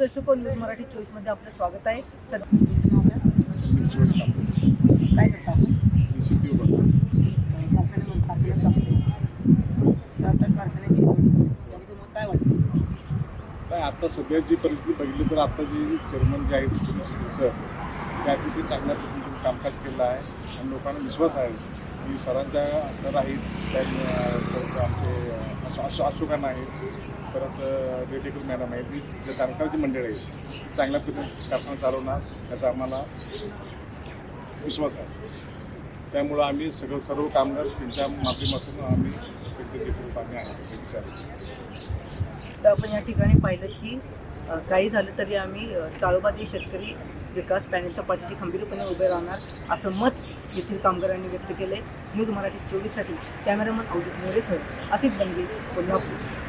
दर्शक न्यूज मराठी चोवीसमध्ये आपलं स्वागत आहे. काय करता आता काय वाटतं काय आता सध्याची परिस्थिती बघितली तर आता जी चेअरमन जे आहेत सर त्या अतिशय चांगल्या पद्धतीने कामकाज केलं आहे आणि लोकांना विश्वास आहे. की सरांच्या सर आहेत त्या आमचे अशोकांना आहेत. परत डेटेकर मॅडम आहेत. ही जे जाणकारची मंडळी आहेत चांगल्या पद्धतीने कारखाना चालवणार याचा आम्हाला विश्वास आहे. त्यामुळं आम्ही सगळं सर्व कामगार त्यांच्या माध्यमातून आम्ही आम्ही आहे तर आपण या ठिकाणी पाहिलं की काही झालं तरी आम्ही चाळोबाजी चाळोबादी शेतकरी विकास पॅनेलच्या पाठीशी खंबीरपणे उभे राहणार असं मत येथील कामगारांनी व्यक्त केले न्यूज मराठी चोवीससाठी कॅमेरामन अवधूत मोरे सर आसिफ बंगे कोल्हापूर.